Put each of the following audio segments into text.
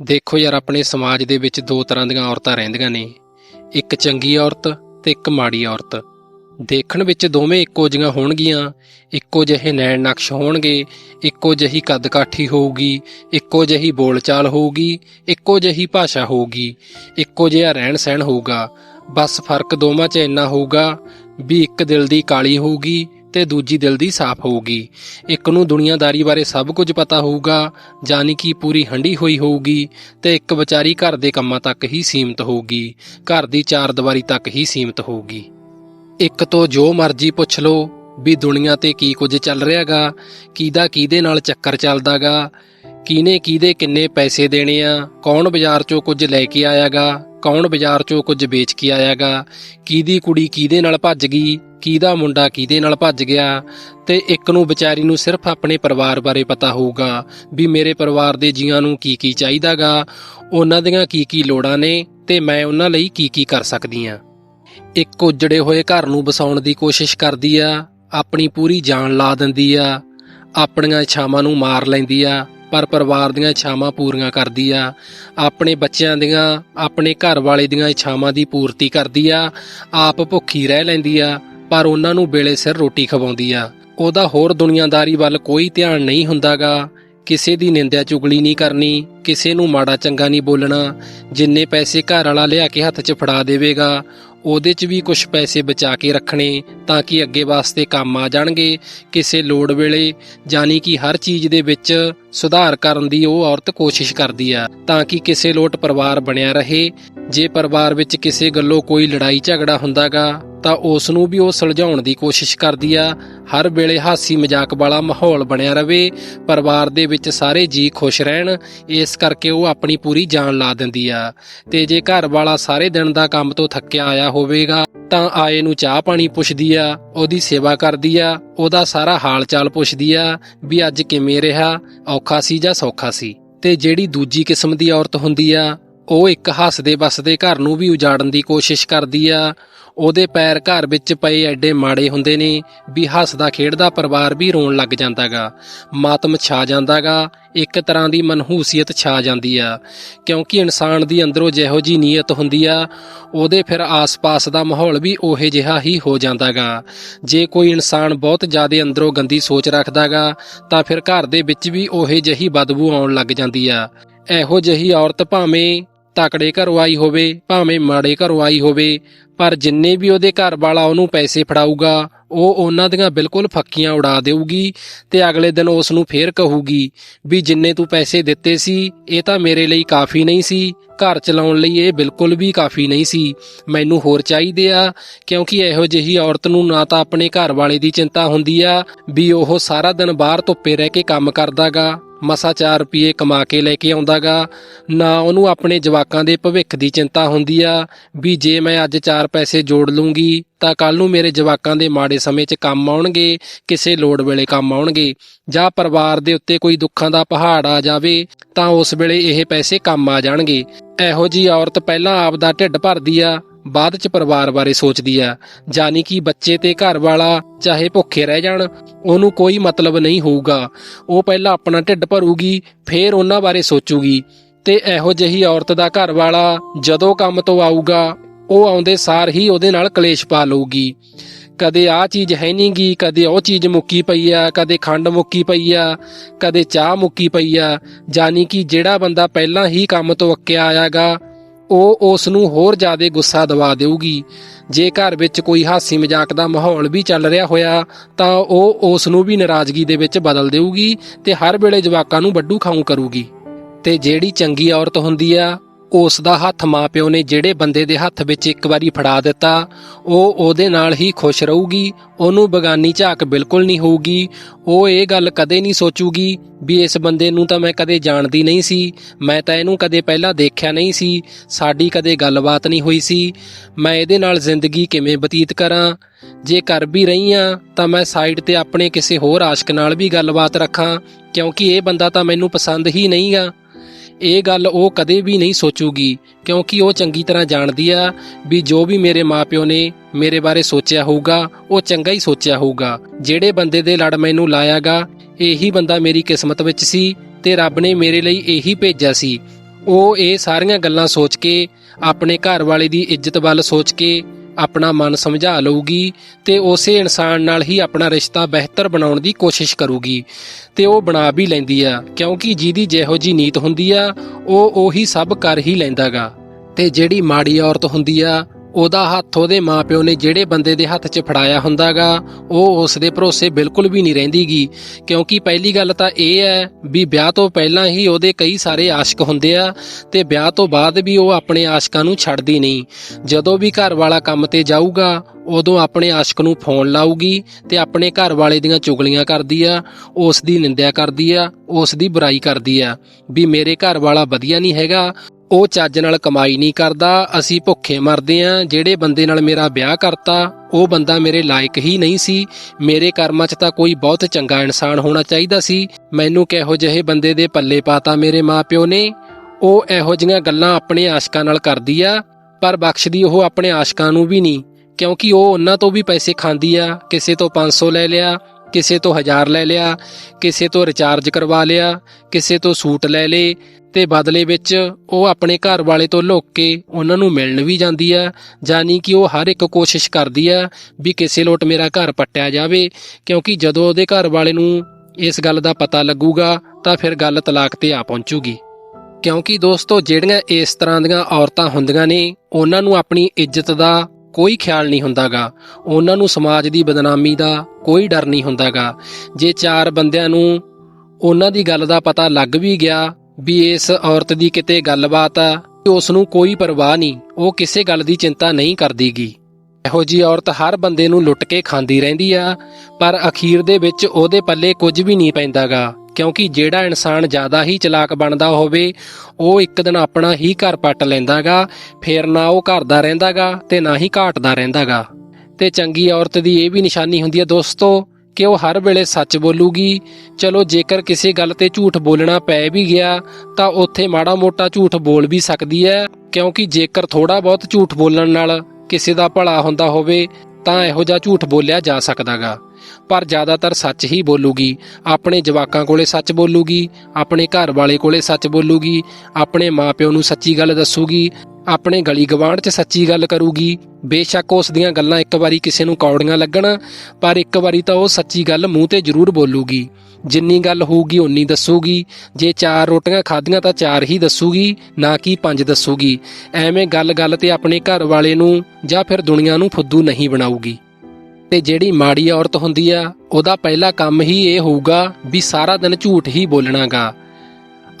ਦੇਖੋ ਯਾਰ, ਆਪਣੇ ਸਮਾਜ ਦੇ ਵਿੱਚ ਦੋ ਤਰ੍ਹਾਂ ਦੀਆਂ ਔਰਤਾਂ ਰਹਿੰਦੀਆਂ ਨੇ। ਇੱਕ ਚੰਗੀ ਔਰਤ ਤੇ ਇੱਕ ਮਾੜੀ ਔਰਤ। ਦੇਖਣ ਵਿੱਚ ਦੋਵੇਂ ਇੱਕੋ ਜਿਹੀਆਂ ਹੋਣਗੀਆਂ, ਇੱਕੋ ਜਿਹੇ ਨੈਣ ਨਕਸ਼ ਹੋਣਗੇ, ਇੱਕੋ ਜਿਹੀ ਕੱਦ ਕਾਠੀ ਹੋਊਗੀ, ਇੱਕੋ ਜਿਹੀ ਬੋਲਚਾਲ ਹੋਊਗੀ, ਇੱਕੋ ਜਿਹੀ ਭਾਸ਼ਾ ਹੋਊਗੀ, ਇੱਕੋ ਜਿਹਾ ਰਹਿਣ ਸਹਿਣ ਹੋਊਗਾ। ਬਸ ਫ਼ਰਕ ਦੋਵਾਂ 'ਚ ਇੰਨਾ ਹੋਊਗਾ ਵੀ ਇੱਕ ਦਿਲ ਦੀ ਕਾਲੀ ਹੋਊਗੀ ਤੇ ਦੂਜੀ ਦਿਲ ਦੀ ਸਾਫ਼ ਹੋਊਗੀ। ਇੱਕ ਨੂੰ ਦੁਨੀਆਦਾਰੀ ਬਾਰੇ ਸਭ ਕੁਝ ਪਤਾ ਹੋਊਗਾ ਜਾਨੀ ਕਿ ਪੂਰੀ ਹੰਡੀ ਹੋਈ ਹੋਊਗੀ ਤੇ ਇੱਕ ਵਿਚਾਰੀ ਘਰ ਦੇ ਕੰਮਾਂ ਤੱਕ ਹੀ ਸੀਮਤ ਹੋਊਗੀ, ਘਰ ਦੀ ਚਾਰ ਦੀਵਾਰੀ ਤੱਕ ਹੀ ਸੀਮਤ ਹੋਊਗੀ। ਇੱਕ ਤੋਂ ਜੋ ਮਰਜ਼ੀ ਪੁੱਛ ਲਓ ਵੀ ਦੁਨੀਆ ਤੇ ਕੀ ਕੁਝ ਚੱਲ ਰਿਹਾਗਾ ਕਿਹਦਾ ਕਿਹਦੇ ਨਾਲ ਚੱਕਰ ਚੱਲਦਾਗਾ ਕਿਹਨੇ ਕਿਹਦੇ ਕਿੰਨੇ ਪੈਸੇ ਦੇਣੇ ਆ, ਕੌਣ ਬਾਜ਼ਾਰ ਚੋਂ ਕੁਝ ਲੈ ਕੇ ਆਇਆਗਾ, ਕੌਣ ਬਾਜ਼ਾਰ ਚੋਂ ਕੁਝ ਵੇਚ ਕੇ ਆਇਆਗਾ ਕਿਹਦੀ ਕੁੜੀ ਕਿਹਦੇ ਨਾਲ ਭੱਜ ਗਈ ਕਿਹਦਾ ਮੁੰਡਾ ਕਿਹਦੇ ਨਾਲ ਭੱਜ ਗਿਆ ਤੇ ਇੱਕ ਨੂੰ ਵਿਚਾਰੀ ਨੂੰ ਸਿਰਫ ਆਪਣੇ ਪਰਿਵਾਰ ਬਾਰੇ ਪਤਾ ਹੋਊਗਾ ਵੀ ਮੇਰੇ ਪਰਿਵਾਰ ਦੇ ਜੀਆਂ ਨੂੰ ਕੀ ਕੀ ਚਾਹੀਦਾਗਾ, ਉਹਨਾਂ ਦੀਆਂ ਕੀ ਕੀ ਲੋੜਾਂ ਨੇ ਤੇ ਮੈਂ ਉਹਨਾਂ ਲਈ ਕੀ ਕੀ ਕਰ ਸਕਦੀ ਆ। ਇੱਕ ਉਜੜੇ ਹੋਏ ਘਰ ਨੂੰ ਬਸਾਉਣ ਦੀ ਕੋਸ਼ਿਸ਼ ਕਰਦੀ ਆ, ਆਪਣੀ ਪੂਰੀ ਜਾਨ ਲਾ ਦਿੰਦੀ ਆ, ਆਪਣੀਆਂ ਇੱਛਾਵਾਂ ਨੂੰ ਮਾਰ ਲੈਂਦੀ ਆ, ਪਰ ਪਰਿਵਾਰ ਦੀਆਂ ਇੱਛਾਵਾਂ ਪੂਰੀਆਂ ਕਰਦੀ ਆ, ਆਪਣੇ ਬੱਚਿਆਂ ਦੀਆਂ, ਆਪਣੇ ਘਰ ਵਾਲੇ ਦੀਆਂ ਇੱਛਾਵਾਂ ਦੀ ਪੂਰਤੀ ਕਰਦੀ ਆ, ਆਪ ਭੁੱਖੀ ਰਹਿ ਲੈਂਦੀ ਆ ਪਰ ਉਹਨਾਂ ਨੂੰ ਵੇਲੇ ਸਿਰ ਰੋਟੀ ਖਵਾਉਂਦੀ ਆ। ਉਹਦਾ ਹੋਰ ਦੁਨੀਆਦਾਰੀ ਵੱਲ ਕੋਈ ਧਿਆਨ ਨਹੀਂ ਹੁੰਦਾਗਾ। ਕਿਸੇ ਦੀ ਨਿੰਦਿਆ ਚੁਗਲੀ ਨਹੀਂ ਕਰਨੀ, ਕਿਸੇ ਨੂੰ ਮਾੜਾ ਚੰਗਾ ਨਹੀਂ ਬੋਲਣਾ। ਜਿੰਨੇ ਪੈਸੇ ਘਰ ਵਾਲਾ ਲਿਆ ਕੇ ਹੱਥ 'ਚ ਫੜਾ ਦੇਵੇਗਾ, ਉਹਦੇ 'ਚ ਵੀ ਕੁਝ ਪੈਸੇ ਬਚਾ ਕੇ ਰੱਖਣੇ ਤਾਂ ਕਿ ਅੱਗੇ ਵਾਸਤੇ ਕੰਮ ਆ ਜਾਣਗੇ। ਕਿਸੇ ਲੋੜ ਵੇਲੇ ਜਾਨੀ ਕਿ ਹਰ ਚੀਜ਼ ਦੇ ਵਿੱਚ ਸੁਧਾਰ ਕਰਨ ਦੀ ਉਹ ਔਰਤ ਕੋਸ਼ਿਸ਼ ਕਰਦੀ ਆ, ਤਾਂ ਕਿ ਕਿਸੇ ਲੋਟ ਪਰਿਵਾਰ ਬਣਿਆ ਰਹੇ। ਜੇ ਪਰਿਵਾਰ ਵਿੱਚ ਕਿਸੇ ਗੱਲੋਂ ਕੋਈ ਲੜਾਈ ਝਗੜਾ ਹੁੰਦਾਗਾ ਤਾਂ ਉਸ ਨੂੰ ਵੀ ਉਹ ਸੁਲਝਾਉਣ ਦੀ ਕੋਸ਼ਿਸ਼ ਕਰਦੀ ਆ। ਹਰ ਵੇਲੇ ਹਾਸੀ ਮਜ਼ਾਕ ਵਾਲਾ ਮਾਹੌਲ ਬਣਿਆ ਰਵੇ, ਪਰਿਵਾਰ ਦੇ ਵਿੱਚ ਸਾਰੇ ਜੀ ਖੁਸ਼ ਰਹਿਣ, ਇਸ ਕਰਕੇ ਉਹ ਆਪਣੀ ਪੂਰੀ ਜਾਨ ਲਾ ਦਿੰਦੀ ਆ। ਤੇ ਜੇ ਘਰ ਵਾਲਾ ਸਾਰੇ ਦਿਨ ਦਾ ਕੰਮ ਤੋਂ ਥੱਕਿਆ ਆਇਆ ਹੋਵੇਗਾ, ਤਾਂ ਆਏ ਨੂੰ ਚਾਹ ਪਾਣੀ ਪੁੱਛਦੀ ਆ, ਉਹਦੀ ਸੇਵਾ ਕਰਦੀ ਆ, ਉਹਦਾ ਸਾਰਾ ਹਾਲ ਚਾਲ ਪੁੱਛਦੀ ਆ ਵੀ ਅੱਜ ਕਿਵੇਂ ਰਿਹਾ, ਔਖਾ ਸੀ ਜਾਂ ਸੌਖਾ ਸੀ। ਤੇ ਜਿਹੜੀ ਦੂਜੀ ਕਿਸਮ ਦੀ ਔਰਤ ਹੁੰਦੀ ਆ, ਉਹ ਇੱਕ ਹੱਸਦੇ ਵਸਦੇ ਘਰ ਨੂੰ ਵੀ ਉਜਾੜਨ ਦੀ ਕੋਸ਼ਿਸ਼ ਕਰਦੀ ਆ। ਉਹਦੇ ਪੈਰ ਘਰ ਵਿੱਚ ਪਏ ਐਡੇ ਮਾੜੇ ਹੁੰਦੇ ਨੇ ਵੀ ਹੱਸਦਾ ਖੇਡਦਾ ਪਰਿਵਾਰ ਵੀ ਰੋਣ ਲੱਗ ਜਾਂਦਾਗਾ। ਮਾਤਮ ਛਾ ਜਾਂਦਾਗਾ, ਇੱਕ ਤਰ੍ਹਾਂ ਦੀ ਮਨਹੂਸੀਅਤ ਛਾ ਜਾਂਦੀ ਆ। ਕਿਉਂਕਿ ਇਨਸਾਨ ਦੀ ਅੰਦਰੋਂ ਜਿਹੋ ਜੀ ਨੀਅਤ ਹੁੰਦੀ ਆ, ਉਹਦੇ ਫਿਰ ਆਸ-ਪਾਸ ਦਾ ਮਾਹੌਲ ਵੀ ਉਹੇ ਜਿਹਾ ਹੀ ਹੋ ਜਾਂਦਾਗਾ। ਜੇ ਕੋਈ ਇਨਸਾਨ ਬਹੁਤ ਜ਼ਿਆਦਾ ਅੰਦਰੋਂ ਗੰਦੀ ਸੋਚ ਰੱਖਦਾਗਾ, ਤਾਂ ਫਿਰ ਘਰ ਦੇ ਵਿੱਚ ਵੀ ਉਹੇ ਜਿਹੀ ਬਦਬੂ ਆਉਣ ਲੱਗ ਜਾਂਦੀ ਆ। ਇਹੋ ਜਿਹੀ ਔਰਤ ਭਾਵੇਂ ਤਕੜੇ ਘਰੋਂ ਆਈ ਹੋਵੇ, ਭਾਵੇਂ ਮਾੜੇ ਘਰੋਂ ਆਈ ਹੋਵੇ, ਪਰ ਜਿੰਨੇ ਵੀ ਉਹਦੇ ਘਰ ਵਾਲਾ ਉਹਨੂੰ ਪੈਸੇ ਫੜਾਊਗਾ, ਉਹ ਉਹਨਾਂ ਦੀਆਂ ਬਿਲਕੁਲ ਫੱਕੀਆਂ ਉਡਾ ਦੇਊਗੀ ਤੇ ਅਗਲੇ ਦਿਨ ਉਸ ਨੂੰ ਫੇਰ ਕਹੂਗੀ ਵੀ ਜਿੰਨੇ ਤੂੰ ਪੈਸੇ ਦਿੱਤੇ ਸੀ, ਇਹ ਤਾਂ ਮੇਰੇ ਲਈ ਕਾਫੀ ਨਹੀਂ ਸੀ, ਘਰ ਚਲਾਉਣ ਲਈ ਇਹ ਬਿਲਕੁਲ ਵੀ ਕਾਫੀ ਨਹੀਂ ਸੀ। ਮੈਨੂੰ ਹੋਰ ਚਾਹੀਦੇ ਆ, ਕਿਉਂਕਿ ਇਹੋ ਜਿਹੀ ਔਰਤ ਨੂੰ ਨਾ ਤਾਂ ਆਪਣੇ ਘਰ ਵਾਲੇ ਦੀ ਚਿੰਤਾ ਹੁੰਦੀ ਆ, ਵੀ ਉਹ ਸਾਰਾ ਦਿਨ ਬਾਹਰ ਧੁੱਪੇ ਰਹਿ ਕੇ ਕੰਮ ਕਰਦਾਗਾ। ਮਸਾ 4 ਰੁਪਏ ਕਮਾ ਕੇ ਲੈ ਕੇ ਆਉਂਦਾਗਾ। ਨਾ ਉਹਨੂੰ ਆਪਣੇ ਜਵਾਕਾਂ ਦੇ ਭਵਿੱਖ ਦੀ ਚਿੰਤਾ ਹੁੰਦੀ ਆ ਵੀ ਜੇ ਮੈਂ ਅੱਜ 4 ਪੈਸੇ ਜੋੜ ਲੂੰਗੀ ਤਾਂ ਕੱਲ ਨੂੰ ਮੇਰੇ ਜਵਾਕਾਂ ਦੇ ਮਾੜੇ ਸਮੇਂ 'ਚ ਕੰਮ ਆਉਣਗੇ, ਕਿਸੇ ਲੋੜ ਵੇਲੇ ਕੰਮ ਆਉਣਗੇ। ਜਾਂ ਪਰਿਵਾਰ ਦੇ ਉੱਤੇ ਕੋਈ ਦੁੱਖਾਂ ਦਾ ਪਹਾੜ ਆ ਜਾਵੇ ਤਾਂ ਉਸ ਵੇਲੇ ਇਹ ਪੈਸੇ ਕੰਮ ਆ ਜਾਣਗੇ। ਇਹੋ ਜੀ ਔਰਤ ਪਹਿਲਾਂ ਆਪ ਦਾ ਢਿੱਡ ਭਰਦੀ ਆ ਬਾਅਦ 'ਚ ਪਰਿਵਾਰ ਬਾਰੇ ਸੋਚਦੀ ਆ। ਜਾਨੀ ਕਿ ਬੱਚੇ ਤੇ ਘਰ ਵਾਲਾ ਚਾਹੇ ਭੁੱਖੇ ਰਹਿ ਜਾਣ, ਉਹਨੂੰ ਕੋਈ ਮਤਲਬ ਨਹੀਂ ਹੋਊਗਾ। ਉਹ ਪਹਿਲਾਂ ਆਪਣਾ ਢਿੱਡ ਭਰੂਗੀ, ਫੇਰ ਉਹਨਾਂ ਬਾਰੇ ਸੋਚੂਗੀ। ਤੇ ਇਹੋ ਜਿਹੀ ਔਰਤ ਦਾ ਘਰ ਵਾਲਾ ਜਦੋਂ ਕੰਮ ਤੋਂ ਆਊਗਾ, ਉਹ ਆਉਂਦੇ ਸਾਰ ਹੀ ਉਹਦੇ ਨਾਲ ਕਲੇਸ਼ ਪਾ ਲਊਗੀ। ਕਦੇ ਆਹ ਚੀਜ਼ ਹੈ ਨਹੀਂਗੀ ਕਦੇ ਉਹ ਚੀਜ਼ ਮੁੱਕੀ ਪਈ ਆ, ਕਦੇ ਖੰਡ ਮੁੱਕੀ ਪਈ ਆ, ਕਦੇ ਚਾਹ ਮੁੱਕੀ ਪਈ ਆ। ਜਾਨੀ ਕਿ ਜਿਹੜਾ ਬੰਦਾ ਪਹਿਲਾਂ ਹੀ ਕੰਮ ਤੋਂ ਅੱਕਿਆ ਆਇਆਗਾ ਉਹ ਉਸ ਨੂੰ ਹੋਰ ਜ਼ਿਆਦਾ ਗੁੱਸਾ ਦਵਾ ਦੇਊਗੀ। ਜੇ ਘਰ ਵਿੱਚ ਕੋਈ ਹਾਸੀ ਮਜ਼ਾਕ ਦਾ ਮਾਹੌਲ ਵੀ ਚੱਲ ਰਿਹਾ ਹੋਇਆ, ਤਾਂ ਉਹ ਉਸ ਨੂੰ ਵੀ ਨਾਰਾਜ਼ਗੀ ਦੇ ਵਿੱਚ ਬਦਲ ਦੇਊਗੀ ਤੇ ਹਰ ਵੇਲੇ ਜਵਾਕਾਂ ਨੂੰ ਵੱਡੂ ਖਾਊ ਕਰੂਗੀ। ਤੇ ਜਿਹੜੀ ਚੰਗੀ ਔਰਤ ਹੁੰਦੀ ਆ ਉਸ ਦਾ ਹੱਥ ਮਾਪਿਓ ਨੇ ਜਿਹੜੇ ਬੰਦੇ ਦੇ ਹੱਥ ਵਿੱਚ ਇੱਕ ਵਾਰੀ ਫੜਾ ਦਿੱਤਾ, ਉਹ ਉਹਦੇ ਨਾਲ ਹੀ ਖੁਸ਼ ਰਹੂਗੀ, ਉਹਨੂੰ ਬਗਾਨੀ ਝਾਕ ਬਿਲਕੁਲ ਨਹੀਂ ਹੋਊਗੀ, ਉਹ ਇਹ ਗੱਲ ਕਦੇ ਨਹੀਂ ਸੋਚੂਗੀ ਵੀ ਇਸ ਬੰਦੇ ਨੂੰ ਤਾਂ ਮੈਂ ਕਦੇ ਜਾਣਦੀ ਨਹੀਂ ਸੀ, ਮੈਂ ਤਾਂ ਇਹਨੂੰ ਕਦੇ ਪਹਿਲਾਂ ਦੇਖਿਆ ਨਹੀਂ ਸੀ, ਸਾਡੀ ਕਦੇ ਗੱਲਬਾਤ ਨਹੀਂ ਹੋਈ ਸੀ, ਮੈਂ ਇਹਦੇ ਨਾਲ ਜ਼ਿੰਦਗੀ ਕਿਵੇਂ ਬਤੀਤ ਕਰਾਂ, ਜੇ ਕਰ ਵੀ ਰਹੀ ਆ ਤਾਂ ਮੈਂ ਸਾਈਡ ਤੇ ਆਪਣੇ ਕਿਸੇ ਹੋਰ ਆਸ਼ਕ ਨਾਲ ਵੀ ਗੱਲਬਾਤ ਰੱਖਾਂ, ਕਿਉਂਕਿ ਇਹ ਬੰਦਾ ਤਾਂ ਮੈਨੂੰ ਪਸੰਦ ਹੀ ਨਹੀਂ ਆ। ਇਹ ਗੱਲ ਉਹ ਕਦੇ ਵੀ ਨਹੀਂ ਸੋਚੂਗੀ, ਕਿਉਂਕਿ ਉਹ ਚੰਗੀ ਤਰ੍ਹਾਂ ਜਾਣਦੀ ਆ ਵੀ ਜੋ ਵੀ ਮੇਰੇ ਮਾਪਿਓ ਨੇ ਮੇਰੇ ਬਾਰੇ ਸੋਚਿਆ ਹੋਊਗਾ, ਉਹ ਚੰਗਾ ਹੀ ਸੋਚਿਆ ਹੋਊਗਾ। ਜਿਹੜੇ ਬੰਦੇ ਦੇ ਲੜ ਮੈਨੂੰ ਲਾਇਆਗਾ, ਇਹੀ ਬੰਦਾ ਮੇਰੀ ਕਿਸਮਤ ਵਿੱਚ ਸੀ ਤੇ ਰੱਬ ਨੇ ਮੇਰੇ ਲਈ ਇਹੀ ਭੇਜਿਆ ਸੀ। ਉਹ ਇਹ ਸਾਰੀਆਂ ਗੱਲਾਂ ਸੋਚ ਕੇ, ਆਪਣੇ ਘਰ ਵਾਲੇ ਦੀ ਇੱਜ਼ਤ ਵੱਲ ਸੋਚ ਕੇ ਆਪਣਾ ਮਨ ਸਮਝਾ ਲਊਗੀ ਤੇ ਉਸੇ ਇਨਸਾਨ ਨਾਲ ਹੀ ਆਪਣਾ ਰਿਸ਼ਤਾ ਬਿਹਤਰ ਬਣਾਉਣ ਦੀ ਕੋਸ਼ਿਸ਼ ਕਰੂਗੀ ਤੇ ਉਹ ਬਣਾ ਵੀ ਲੈਂਦੀ ਆ, ਕਿਉਂਕਿ ਜਿਹਦੀ ਜਿਹੋ ਜੀ ਨੀਤ ਹੁੰਦੀ ਆ, ਉਹ ਉਹੀ ਸਭ ਕਰ ਹੀ ਲੈਂਦਾਗਾ। ਤੇ ਜਿਹੜੀ ਮਾੜੀ ਔਰਤ ਹੁੰਦੀ ਆ ਉਹਦਾ ਹੱਥ ਉਹਦੇ ਮਾਪਿਓ ਨੇ ਜਿਹੜੇ ਬੰਦੇ ਦੇ ਹੱਥ 'ਚ ਫੜਾਇਆ ਹੁੰਦਾਗਾ, ਉਹ ਉਸ ਦੇ ਭਰੋਸੇ ਬਿਲਕੁਲ ਵੀ ਨਹੀਂ ਰਹਿੰਦੀਗੀ। ਕਿਉਂਕਿ ਪਹਿਲੀ ਗੱਲ ਤਾਂ ਇਹ ਹੈ ਵੀ ਵਿਆਹ ਤੋਂ ਪਹਿਲਾਂ ਹੀ ਉਹਦੇ ਕਈ ਸਾਰੇ ਆਸ਼ਿਕ ਹੁੰਦੇ ਆ ਤੇ ਵਿਆਹ ਤੋਂ ਬਾਅਦ ਵੀ ਉਹ ਆਪਣੇ ਆਸ਼ਿਕਾਂ ਨੂੰ ਛੱਡਦੀ ਨਹੀਂ। ਜਦੋਂ ਵੀ ਘਰ ਵਾਲਾ ਕੰਮ ਤੇ ਜਾਊਗਾ, ਉਦੋਂ ਆਪਣੇ ਆਸ਼ਿਕ ਨੂੰ ਫੋਨ ਲਾਊਗੀ ਤੇ ਆਪਣੇ ਘਰ ਵਾਲੇ ਦੀਆਂ ਚੁਗਲੀਆਂ ਕਰਦੀ ਆ, ਉਸ ਦੀ ਨਿੰਦਿਆ ਕਰਦੀ ਆ, ਉਸ ਦੀ ਬੁਰਾਈ ਕਰਦੀ ਆ। ਵੀ ਮੇਰੇ ਘਰ ਵਾਲਾ ਵਧੀਆ ਨਹੀਂ ਹੈਗਾ ਉਹ ਚੱਜ ਨਾਲ ਕਮਾਈ ਨਹੀਂ ਕਰਦਾ, ਅਸੀਂ ਭੁੱਖੇ ਮਰਦੇ ਆ, ਜਿਹੜੇ ਬੰਦੇ ਨਾਲ ਮੇਰਾ ਵਿਆਹ ਕਰਤਾ, ਉਹ ਬੰਦਾ ਮੇਰੇ ਲਾਇਕ ਹੀ ਨਹੀਂ ਸੀ। ਮੇਰੇ ਕਰਮਾਂ 'ਚ ਤਾਂ ਕੋਈ ਬਹੁਤ ਚੰਗਾ ਇਨਸਾਨ ਹੋਣਾ ਚਾਹੀਦਾ ਸੀ। ਮੈਨੂੰ ਕਿਹੋ ਜਿਹੇ ਬੰਦੇ ਦੇ ਪੱਲੇ ਪਾਤਾ ਮੇਰੇ ਮਾਪਿਓ ਨੇ। ਉਹ ਇਹੋ ਜਿਹੀਆਂ ਗੱਲਾਂ ਆਪਣੇ ਆਸ਼ਕਾਂ ਨਾਲ ਕਰਦੀ ਆ, ਪਰ ਬਖਸ਼ਦੀ ਉਹ ਆਪਣੇ ਆਸ਼ਕਾਂ ਨੂੰ ਵੀ ਨਹੀਂ, ਕਿਉਂਕਿ ਉਹ ਉਹਨਾਂ ਤੋਂ ਵੀ ਪੈਸੇ ਖਾਂਦੀ ਆ, ਕਿਸੇ ਤੋਂ 500 ਲੈ ਲਿਆ ਕਿਸੇ ਤੋਂ 1000 ਲੈ ਲਿਆ, ਕਿਸੇ ਤੋਂ ਰਿਚਾਰਜ ਕਰਵਾ ਲਿਆ, ਕਿਸੇ ਤੋਂ ਸੂਟ ਲੈ ਲਏ ਤੇ ਬਦਲੇ ਵਿੱਚ ਉਹ ਆਪਣੇ ਘਰ ਵਾਲੇ ਤੋਂ ਲੁੱਕ ਕੇ ਉਹਨਾਂ ਨੂੰ ਮਿਲਣ ਵੀ ਜਾਂਦੀ ਆ ਜਾਨੀ ਕਿ ਉਹ ਹਰ ਇੱਕ ਕੋਸ਼ਿਸ਼ ਕਰਦੀ ਆ ਵੀ ਕਿਸੇ ਲੋਟ ਮੇਰਾ ਘਰ ਪੱਟਿਆ ਜਾਵੇ, ਕਿਉਂਕਿ ਜਦੋਂ ਉਹਦੇ ਘਰ ਵਾਲੇ ਨੂੰ ਇਸ ਗੱਲ ਦਾ ਪਤਾ ਲੱਗੂਗਾ ਤਾਂ ਫਿਰ ਗੱਲ ਤਲਾਕ ਤੇ ਆ ਪਹੁੰਚੂਗੀ। ਕਿਉਂਕਿ ਦੋਸਤੋ, ਜਿਹੜੀਆਂ ਇਸ ਤਰ੍ਹਾਂ ਦੀਆਂ ਔਰਤਾਂ ਹੁੰਦੀਆਂ ਨੇ, ਉਹਨਾਂ ਨੂੰ ਆਪਣੀ ਇੱਜ਼ਤ ਦਾ ਕੋਈ ਖਿਆਲ ਨਹੀਂ ਹੁੰਦਾਗਾ। ਉਹਨਾਂ ਨੂੰ ਸਮਾਜ ਦੀ ਬਦਨਾਮੀ ਦਾ ਕੋਈ ਡਰ ਨਹੀਂ ਹੁੰਦਾਗਾ। ਜੇ ਚਾਰ ਬੰਦਿਆਂ ਨੂੰ ਉਹਨਾਂ ਦੀ ਗੱਲ ਦਾ ਪਤਾ ਲੱਗ ਵੀ ਗਿਆ ਵੀ ਇਸ ਔਰਤ ਦੀ ਕਿਤੇ ਗੱਲਬਾਤ ਆ, ਤੇ ਉਸ ਨੂੰ ਕੋਈ ਪਰਵਾਹ ਨਹੀਂ, ਉਹ ਕਿਸੇ ਗੱਲ ਦੀ ਚਿੰਤਾ ਨਹੀਂ ਕਰਦੀਗੀ। ਇਹੋ ਜੀ ਔਰਤ ਹਰ ਬੰਦੇ ਨੂੰ ਲੁੱਟ ਕੇ ਖਾਂਦੀ ਰਹਿੰਦੀ ਆ, ਪਰ ਅਖੀਰ ਦੇ ਵਿੱਚ ਉਹਦੇ ਪੱਲੇ ਕੁਝ ਵੀ ਨਹੀਂ ਪੈਂਦਾਗਾ। ਕਿਉਂਕਿ ਜਿਹੜਾ ਇਨਸਾਨ ਜ਼ਿਆਦਾ ਹੀ ਚਲਾਕ ਬਣਦਾ ਹੋਵੇ, ਉਹ ਇੱਕ ਦਿਨ ਆਪਣਾ ਹੀ ਘਰ ਪੱਟ ਲੈਂਦਾਗਾ, ਫਿਰ ਨਾ ਉਹ ਘਰ ਦਾ ਰਹਿੰਦਾਗਾ ਤੇ ਨਾ ਹੀ ਘਾਟਦਾ ਰਹਿੰਦਾਗਾ। ਤੇ ਚੰਗੀ ਔਰਤ ਦੀ ਇਹ ਵੀ ਨਿਸ਼ਾਨੀ ਹੁੰਦੀ ਹੈ, ਦੋਸਤੋ, ਕਿ ਉਹ ਹਰ ਵੇਲੇ ਸੱਚ ਬੋਲੂਗੀ। ਚਲੋ, ਜੇਕਰ ਕਿਸੇ ਗੱਲ ਤੇ ਝੂਠ ਬੋਲਣਾ ਪੈ ਵੀ ਗਿਆ, ਤਾਂ ਉੱਥੇ ਮਾੜਾ ਮੋਟਾ ਝੂਠ ਬੋਲ ਵੀ ਸਕਦੀ ਹੈ। ਕਿਉਂਕਿ ਜੇਕਰ ਥੋੜਾ ਬਹੁਤ ਝੂਠ ਬੋਲਣ ਨਾਲ ਕਿਸੇ ਦਾ ਭਲਾ ਹੁੰਦਾ ਹੋਵੇ, ਤਾਂ ਇਹੋ ਜਿਹਾ ਝੂਠ ਬੋਲਿਆ ਜਾ ਸਕਦਾਗਾ। ਪਰ ਜ਼ਿਆਦਾਤਰ ਸੱਚ ਹੀ ਬੋਲੂਗੀ। ਆਪਣੇ ਜਵਾਕਾਂ ਕੋਲੇ ਸੱਚ ਬੋਲੂਗੀ, ਆਪਣੇ ਘਰ ਵਾਲੇ ਕੋਲੇ ਸੱਚ ਬੋਲੂਗੀ, ਆਪਣੇ ਮਾਪਿਓ ਨੂੰ ਸੱਚੀ ਗੱਲ ਦੱਸੂਗੀ, ਆਪਣੇ ਗਲੀ ਗਵਾਂਢ 'ਚ ਸੱਚੀ ਗੱਲ ਕਰੂਗੀ। ਬੇਸ਼ੱਕ ਉਸ ਦੀਆਂ ਗੱਲਾਂ ਇੱਕ ਵਾਰੀ ਕਿਸੇ ਨੂੰ ਕੌੜੀਆਂ ਲੱਗਣ, ਪਰ ਇੱਕ ਵਾਰੀ ਤਾਂ ਉਹ ਸੱਚੀ ਗੱਲ ਮੂੰਹ ਤੇ ਜ਼ਰੂਰ ਬੋਲੂਗੀ। ਜਿੰਨੀ ਗੱਲ ਹੋਊਗੀ ਓਨੀ ਦੱਸੂਗੀ। ਜੇ ਚਾਰ ਰੋਟੀਆਂ ਖਾਧੀਆਂ ਤਾਂ ਚਾਰ ਹੀ ਦੱਸੂਗੀ, ਨਾ ਕਿ ਪੰਜ ਦੱਸੂਗੀ। ਐਵੇਂ ਗੱਲ-ਗੱਲ ਤੇ ਆਪਣੇ ਘਰ ਵਾਲੇ ਨੂੰ ਜਾਂ ਫਿਰ ਦੁਨੀਆ ਨੂੰ ਫੁੱਦੂ ਨਹੀਂ ਬਣਾਊਗੀ। ਤੇ ਜਿਹੜੀ ਮਾੜੀ ਔਰਤ ਹੁੰਦੀ ਆ, ਉਹਦਾ ਪਹਿਲਾ ਕੰਮ ਹੀ ਇਹ ਹੋਊਗਾ ਵੀ ਸਾਰਾ ਦਿਨ ਝੂਠ ਹੀ ਬੋਲਣਾਗਾ।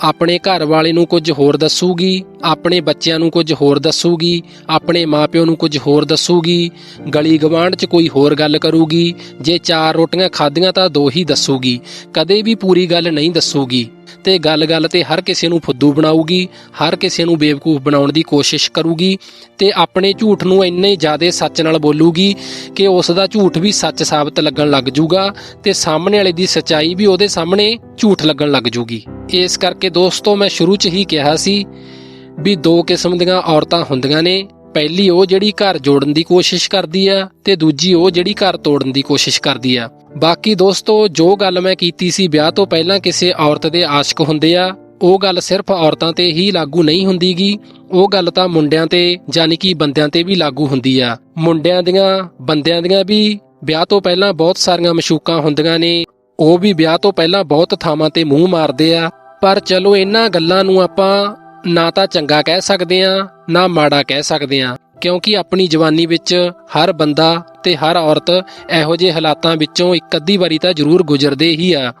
ਆਪਣੇ ਘਰ ਵਾਲੇ ਨੂੰ ਕੁਝ ਹੋਰ ਦੱਸੂਗੀ, ਆਪਣੇ ਬੱਚਿਆਂ ਨੂੰ ਕੁਝ ਹੋਰ ਦੱਸੂਗੀ, ਆਪਣੇ ਮਾਪਿਓ ਨੂੰ ਕੁਝ ਹੋਰ ਦੱਸੂਗੀ, ਗਲੀ ਗਵਾਂਢ 'ਚ ਕੋਈ ਹੋਰ ਗੱਲ ਕਰੂਗੀ, ਜੇ ਚਾਰ ਰੋਟੀਆਂ ਖਾਧੀਆਂ ਤਾਂ ਦੋ ਹੀ ਦੱਸੂਗੀ, ਕਦੇ ਵੀ ਪੂਰੀ ਗੱਲ ਨਹੀਂ ਦੱਸੂਗੀ। ਤੇ ਗੱਲ-ਗੱਲ ਤੇ ਹਰ ਕਿਸੇ ਨੂੰ ਫੁੱਦੂ ਬਣਾਊਗੀ, ਹਰ ਕਿਸੇ ਨੂੰ ਬੇਵਕੂਫ ਬਣਾਉਣ ਦੀ ਕੋਸ਼ਿਸ਼ ਕਰੂਗੀ ਤੇ ਆਪਣੇ ਝੂਠ ਨੂੰ ਇੰਨੇ ਜ਼ਿਆਦਾ ਸੱਚ ਨਾਲ ਬੋਲੂਗੀ ਕਿ ਉਸ ਦਾ ਝੂਠ ਵੀ ਸੱਚ ਸਾਬਤ ਲੱਗਣ ਲੱਗ ਜੂਗਾ ਤੇ ਸਾਹਮਣੇ ਵਾਲੇ ਦੀ ਸਚਾਈ ਵੀ ਉਹਦੇ ਸਾਹਮਣੇ ਝੂਠ ਲੱਗਣ ਲੱਗ ਜੂਗੀ। ਇਸ ਕਰਕੇ ਦੋਸਤੋ, ਮੈਂ ਸ਼ੁਰੂ 'ਚ ਹੀ ਕਿਹਾ ਸੀ ਵੀ ਦੋ ਕਿਸਮ ਦੀਆਂ ਔਰਤਾਂ ਹੁੰਦੀਆਂ ਨੇ ਪਹਿਲੀ ਉਹ ਜਿਹੜੀ ਘਰ ਜੋੜਨ ਦੀ ਕੋਸ਼ਿਸ਼ ਕਰਦੀ ਆ ਤੇ ਦੂਜੀ ਉਹ ਜਿਹੜੀ ਘਰ ਤੋੜਨ ਦੀ ਕੋਸ਼ਿਸ਼ ਕਰਦੀ ਆ। ਬਾਕੀ ਦੋਸਤੋ, ਜੋ ਗੱਲ ਮੈਂ ਕੀਤੀ ਸੀ ਵਿਆਹ ਤੋਂ ਪਹਿਲਾਂ ਕਿਸੇ ਔਰਤ ਦੇ ਆਸ਼ਿਕ ਹੁੰਦੇ ਆ, ਉਹ ਗੱਲ ਸਿਰਫ ਔਰਤਾਂ ਤੇ ਹੀ ਲਾਗੂ ਨਹੀਂ ਹੁੰਦੀਗੀ। ਉਹ ਗੱਲ ਤਾਂ ਮੁੰਡਿਆਂ ਤੇ ਯਾਨੀ ਕਿ ਬੰਦਿਆਂ ਤੇ ਵੀ ਲਾਗੂ ਹੁੰਦੀ ਆ। ਮੁੰਡਿਆਂ ਦੀਆਂ, ਬੰਦਿਆਂ ਦੀਆਂ ਵੀ ਵਿਆਹ ਤੋਂ ਪਹਿਲਾਂ ਬਹੁਤ ਸਾਰੀਆਂ ਮਸ਼ੂਕਾਂ ਹੁੰਦੀਆਂ ਨੇ। ਉਹ ਵੀ ਵਿਆਹ ਤੋਂ ਪਹਿਲਾਂ ਬਹੁਤ ਥਾਵਾਂ ਤੇ ਮੂੰਹ ਮਾਰਦੇ ਆ। ਪਰ ਚਲੋ ਇਹਨਾਂ ਗੱਲਾਂ ਨੂੰ ਆਪਾਂ ਨਾ ਤਾਂ ਚੰਗਾ ਕਹਿ ਸਕਦੇ ਆ, ਨਾ ਮਾੜਾ ਕਹਿ ਸਕਦੇ ਆ, ਕਿਉਂਕਿ ਆਪਣੀ ਜਵਾਨੀ ਵਿੱਚ ਹਰ ਬੰਦਾ ਤੇ ਹਰ ਔਰਤ ਇਹੋ ਜਿਹੇ ਹਾਲਾਤਾਂ ਵਿੱਚੋਂ ਇੱਕ ਅੱਧੀ ਵਾਰੀ ਤਾਂ ਜ਼ਰੂਰ ਗੁਜ਼ਰਦੇ ਹੀ ਆ।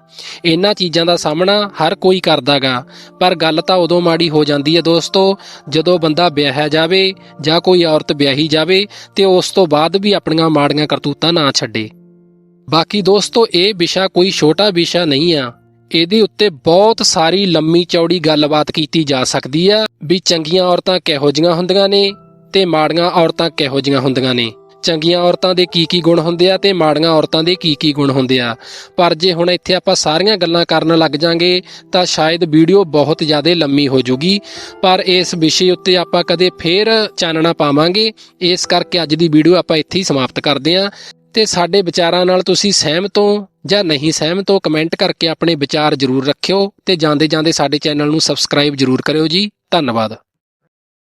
ਇਹਨਾਂ ਚੀਜ਼ਾਂ ਦਾ ਸਾਹਮਣਾ ਹਰ ਕੋਈ ਕਰਦਾਗਾ। ਪਰ ਗੱਲ ਤਾਂ ਉਦੋਂ ਮਾੜੀ ਹੋ ਜਾਂਦੀ ਹੈ ਦੋਸਤੋ, ਜਦੋਂ ਬੰਦਾ ਵਿਆਹਿਆ ਜਾਵੇ ਜਾਂ ਕੋਈ ਔਰਤ ਵਿਆਹੀ ਜਾਵੇ ਤੇ ਉਸ ਤੋਂ ਬਾਅਦ ਵੀ ਆਪਣੀਆਂ ਮਾੜੀਆਂ ਕਰਤੂਤਾਂ ਨਾ ਛੱਡੇ। ਬਾਕੀ ਦੋਸਤੋ, ਇਹ ਵਿਸ਼ਾ ਕੋਈ ਛੋਟਾ ਵਿਸ਼ਾ ਨਹੀਂ ਆ। ਇਹਦੇ ਉੱਤੇ ਬਹੁਤ ਸਾਰੀ ਲੰਮੀ ਚੌੜੀ ਗੱਲਬਾਤ ਕੀਤੀ ਜਾ ਸਕਦੀ ਆ ਵੀ ਚੰਗੀਆਂ ਔਰਤਾਂ ਕਿਹੋ ਜੀਆਂ ਹੁੰਦੀਆਂ ਨੇ ਤੇ ਮਾੜੀਆਂ ਔਰਤਾਂ ਕਿਹੋ ਜੀਆਂ ਹੁੰਦੀਆਂ ਨੇ। ਚੰਗੀਆਂ ਔਰਤਾਂ ਦੇ ਕੀ ਕੀ ਗੁਣ ਹੁੰਦੇ ਆ ਤੇ ਮਾੜੀਆਂ ਔਰਤਾਂ ਦੇ ਕੀ ਕੀ ਗੁਣ ਹੁੰਦੇ ਆ। ਪਰ ਜੇ ਹੁਣ ਇੱਥੇ ਆਪਾਂ ਸਾਰੀਆਂ ਗੱਲਾਂ ਕਰਨ ਲੱਗ ਜਾਾਂਗੇ ਤਾਂ ਸ਼ਾਇਦ ਵੀਡੀਓ ਬਹੁਤ ਜ਼ਿਆਦਾ ਲੰਮੀ ਹੋ ਜੂਗੀ। ਪਰ ਇਸ ਵਿਸ਼ੇ ਉੱਤੇ ਆਪਾਂ ਕਦੇ ਫੇਰ ਚਾਨਣਾ ਪਾਵਾਂਗੇ। ਇਸ ਕਰਕੇ ਅੱਜ ਦੀ ਵੀਡੀਓ ਆਪਾਂ ਇੱਥੇ ਹੀ ਸਮਾਪਤ ਕਰਦੇ ਹਾਂ। ਤੇ ਸਾਡੇ ਵਿਚਾਰਾਂ ਨਾਲ ਤੁਸੀਂ ਸਹਿਮਤ ਹੋ ਜਾਂ ਨਹੀਂ ਸਹਿਮਤ ਹੋ, ਕਮੈਂਟ ਕਰਕੇ ਆਪਣੇ ਵਿਚਾਰ ਜ਼ਰੂਰ ਰੱਖਿਓ ਤੇ ਜਾਂਦੇ ਜਾਂਦੇ ਸਾਡੇ ਚੈਨਲ ਨੂੰ ਸਬਸਕ੍ਰਾਈਬ ਜ਼ਰੂਰ ਕਰਿਓ ਜੀ। ਧੰਨਵਾਦ।